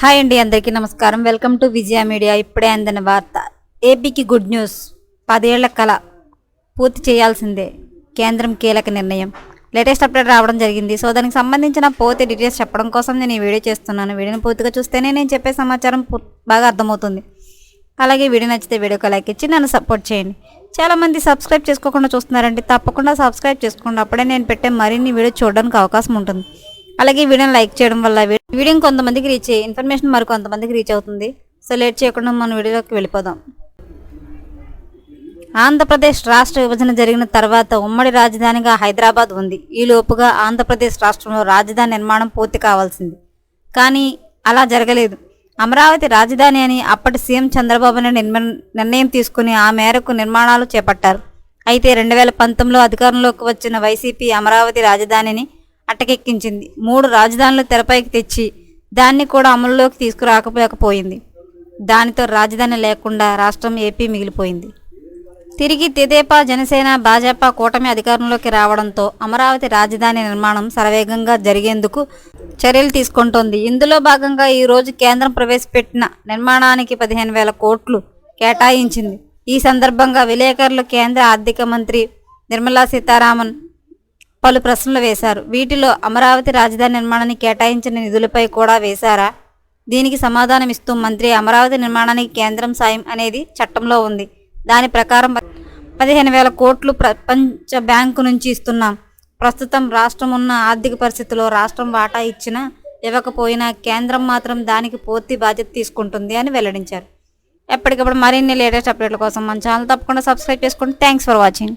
Hi అండి అందరికీ నమస్కారం. వెల్కమ్ టు విజయ మీడియా ఇప్పుడే అందిన వార్త. ఏపీకి గుడ్ న్యూస్. పదేళ్ళ కళ పూర్తి చేయాల్సిందే. కేంద్రం కీలక నిర్ణయం. లేటెస్ట్ అప్డేట్ రావడం జరిగింది. సో దానికి సంబంధించిన పూర్తి డీటెయిల్స్ చెప్పడం కోసం నేను ఈ వీడియో చేస్తున్నాను. వీడియోని పూర్తిగా చూస్తేనే నేను చెప్పే సమాచారం బాగా అర్థమవుతుంది. అలాగే వీడియో నచ్చితే వీడియోకి లైక్ ఇచ్చి నన్ను సపోర్ట్ చేయండి. చాలామంది సబ్స్క్రైబ్ చేసుకోకుండా చూస్తున్నారండి. తప్పకుండా సబ్స్క్రైబ్ చేసుకోండి. అప్పుడే నేను పెట్టే మరిన్ని వీడియో చూడడానికి అవకాశం ఉంటుంది. అలాగే వీడియోని లైక్ చేయడం వల్ల వీడియో కొంతమందికి రీచ్ అయ్యి ఇన్ఫర్మేషన్ మరి కొంతమందికి రీచ్ అవుతుంది. సో లేట్ చేయకుండా మన వీడియోలోకి వెళ్ళిపోదాం. ఆంధ్రప్రదేశ్ రాష్ట్ర విభజన జరిగిన తర్వాత ఉమ్మడి రాజధానిగా హైదరాబాద్ ఉంది. ఈ లోపుగా ఆంధ్రప్రదేశ్ రాష్ట్రంలో రాజధాని నిర్మాణం పూర్తి కావాల్సింది. కానీ అలా జరగలేదు. అమరావతి రాజధాని అని అప్పటి సీఎం చంద్రబాబు నాయుడు నిర్మ- నిర్ణయం తీసుకుని ఆ మేరకు నిర్మాణాలు చేపట్టారు. అయితే రెండు వేల పంతొమ్మిదిలో అధికారంలోకి వచ్చిన వైసీపీ అమరావతి రాజధానిని అటకెక్కించింది మూడు రాజధానులు తెరపైకి తెచ్చి దాన్ని కూడా అమలులోకి తీసుకురాకపోకపోయింది దానితో రాజధాని లేకుండా రాష్ట్రం ఏపీ మిగిలిపోయింది. తిరిగి తెదేపా జనసేన భాజపా కూటమి అధికారంలోకి రావడంతో అమరావతి రాజధాని నిర్మాణం శరవేగంగా జరిగేందుకు చర్యలు తీసుకుంటోంది. ఇందులో భాగంగా ఈరోజు కేంద్రం ప్రవేశపెట్టిన నిర్మాణానికి పదిహేను వేల కోట్లు కేటాయించింది. ఈ సందర్భంగా విలేకరులు కేంద్ర ఆర్థిక మంత్రి నిర్మలా సీతారామన్ పలు ప్రశ్నలు వేశారు. వీటిలో అమరావతి రాజధాని నిర్మాణానికి కేటాయించిన నిధులపై కూడా వేశారా? దీనికి సమాధానం ఇస్తూ మంత్రి అమరావతి నిర్మాణానికి కేంద్రం సాయం అనేది చట్టంలో ఉంది. దాని ప్రకారం పదిహేను వేల కోట్లు ప్రపంచ బ్యాంకు నుంచి ఇస్తున్నాం. ప్రస్తుతం రాష్ట్రం ఉన్న ఆర్థిక పరిస్థితిలో రాష్ట్రం వాటా ఇచ్చినా ఇవ్వకపోయినా కేంద్రం మాత్రం దానికి పూర్తి బాధ్యత తీసుకుంటుంది అని వెల్లడించారు. ఎప్పటికప్పుడు మరిన్ని లేటెస్ట్ అప్డేట్ల కోసం మన ఛానల్ తప్పకుండా సబ్స్క్రైబ్ చేసుకోండి థ్యాంక్స్ ఫర్ వాచింగ్.